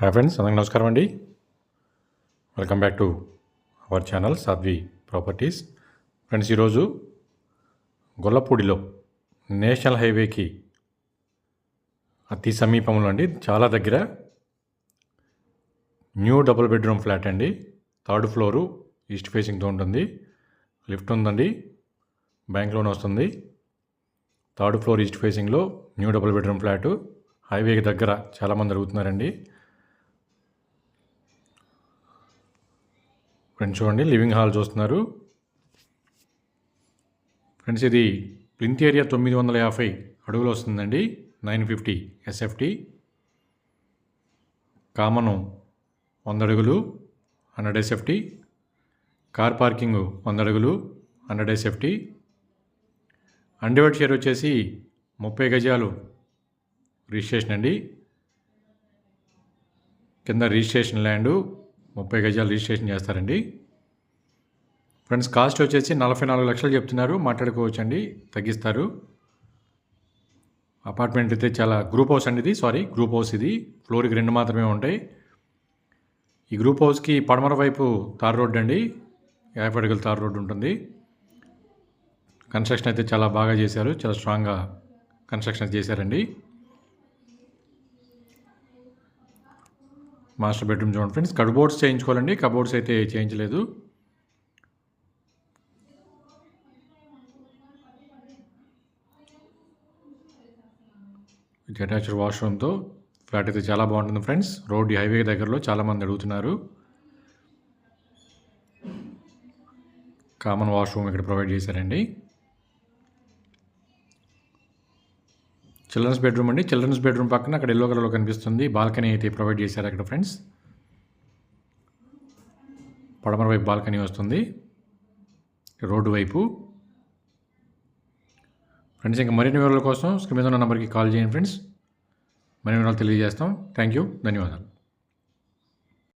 Hi friends అందరికీ నమస్కారం అండి. Welcome back to our channel Sadhvi properties. Friends ఈరోజు గొల్లపూడిలో నేషనల్ హైవేకి అతి సమీపంలో అండి చాలా దగ్గర న్యూ డబుల్ బెడ్రూమ్ ఫ్లాట్ అండి. థర్డ్ ఫ్లోరు ఈస్ట్ ఫేసింగ్తో ఉంటుంది. లిఫ్ట్ ఉందండి బ్యాంక్ లోన్ వస్తుంది. థర్డ్ ఫ్లోర్ ఈస్ట్ ఫేసింగ్లో న్యూ డబుల్ బెడ్రూమ్ ఫ్లాటు. హైవేకి దగ్గర చాలామంది అడుగుతున్నారండి. ఫ్రెండ్స్ చూడండి లివింగ్ హాల్ చూస్తున్నారు. ఫ్రెండ్స్ ఇది ప్లింత్ ఏరియా తొమ్మిది వందల యాభై అడుగులు వస్తుందండి. నైన్ ఫిఫ్టీ ఎస్ఎఫ్టీ కామను వంద అడుగులు హండ్రెడ్ ఎస్ఎఫ్టీ కార్ పార్కింగ్ వంద అడుగులు హండ్రెడ్ ఎస్ఎఫ్టీ అండివైడ్ షేర్ వచ్చేసి ముప్పై గజాలు రిజిస్ట్రేషన్ అండి. కింద రిజిస్ట్రేషన్ ల్యాండు ముప్పై గజాలు రిజిస్ట్రేషన్ చేస్తారండి. ఫ్రెండ్స్ కాస్ట్ వచ్చేసి నలభై నాలుగు లక్షలు చెప్తున్నారు. మాట్లాడుకోవచ్చండి. తగ్గిస్తారు. అపార్ట్మెంట్ అయితే చాలా గ్రూప్ హౌస్ అండి ఇది. సారీ గ్రూప్ హౌస్ ఇది. ఫ్లోర్కి రెండు మాత్రమే ఉంటాయి. ఈ గ్రూప్ హౌస్కి పడమర వైపు తార్ రోడ్ అండి. యాభై అడుగుల తార్ రోడ్డు ఉంటుంది. కన్స్ట్రక్షన్ అయితే చాలా బాగా చేశారు. చాలా స్ట్రాంగ్గా కన్స్ట్రక్షన్ చేశారండి. మాస్టర్ బెడ్రూమ్ చూడండి ఫ్రెండ్స్. కడ్బోర్డ్స్ చేయించుకోవాలండి. కబోర్డ్స్ అయితే చేయించలేదు. ఇది అటాచ్డ్ వాష్రూమ్తో ఫ్లాట్ అయితే చాలా బాగుంటుంది ఫ్రెండ్స్. రోడ్ హైవే దగ్గరలో చాలామంది అడుగుతున్నారు. కామన్ వాష్రూమ్ ఇక్కడ ప్రొవైడ్ చేశారండి. చిల్డ్రన్స్ బెడ్రూమ్ అండి. చిల్డ్రన్స్ బెడ్రూమ్ పక్కన అక్కడ ఎల్లో కలర్లో కనిపిస్తుంది. బాల్కనీ అయితే ప్రొవైడ్ చేశారు అక్కడ ఫ్రెండ్స్. పడమర వైపు బాల్కనీ వస్తుంది. రోడ్డు వైపు. ఫ్రెండ్స్ ఇంకా మరిన్ని వివరాల కోసం స్క్రీన్ మీద ఉన్న నెంబర్కి కాల్ చేయండి ఫ్రెండ్స్. మరిన్ని వివరాలు తెలియజేస్తాం. Thank you. ధన్యవాదాలు.